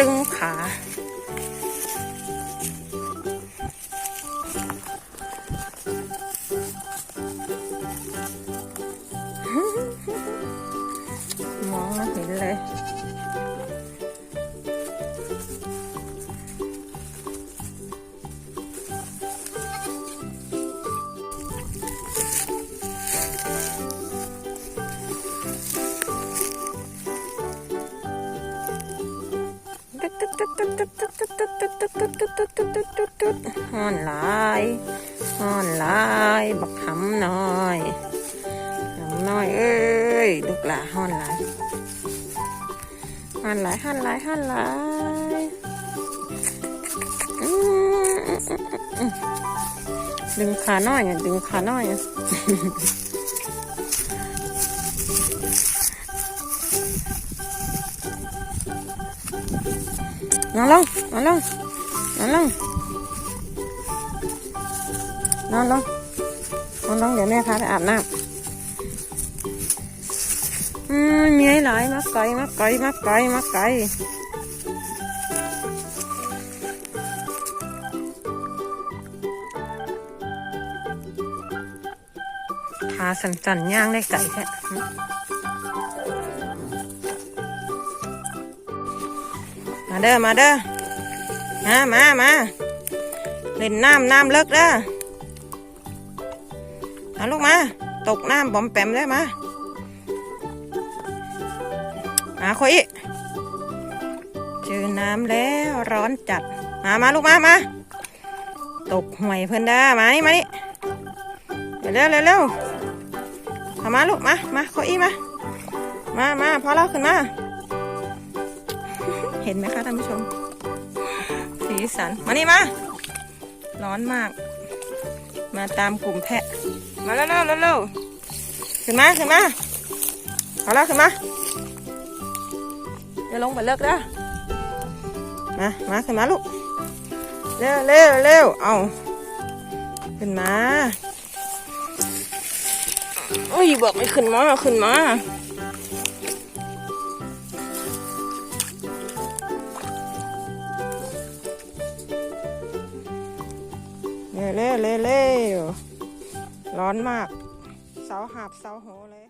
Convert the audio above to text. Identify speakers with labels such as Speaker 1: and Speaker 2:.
Speaker 1: ดึงขา มองไม่เห็นเลย ฮ้อนหลายฮ้อนหลายบักหำน้อยหำน้อยเอ้ยลูกหลาฮ้อนหลายฮ้อนหลายฮ้อนหลายฮ้อนหลายดึงขาน้อยอะดึงขาน้อย นอนลงนอนลงนอนลงนอนลงนอนลงเดี๋ยวแม่พาไปอาบน้ำอืมมีไอ้หลายมาไก่มาไก่มาไก่มาไก่ขาสั่นย่างได้ไก่แค่ มาเด้อมาเด้อมามามาเล่นน้ำน้ำเลิกเด้อมาลูกมา ตกน้ำบอมแปมเลยมามาคุยเจอน้ำแล้วร้อนจัด มามาลูกมามาตกห่วยเพิ่อนเด้อมานี่มานี่เร็วเร็วเร็วเอมาลูกมามาคุยมามามาพอแล้วขึ้นมา เห็นไหมคะท่านผู้ชม สีสัน มานี่มา ร้อนมาก มาตามกลุ่มแพะ มาเร็วเร็วเร็วเร็วขึ้นมาขึ้นมาเอาแล้วขึ้นมาเดี๋ยวลงไปเลิกแล้วมา มาขึ้นมาลูก เร็วเร็วเร็วเอาขึ้นมาโอ้ยบอกไม่ขึ้นมาขึ้นมา เร็วเร็วเร็วร้อนมาก เสาหับเสาโหเลย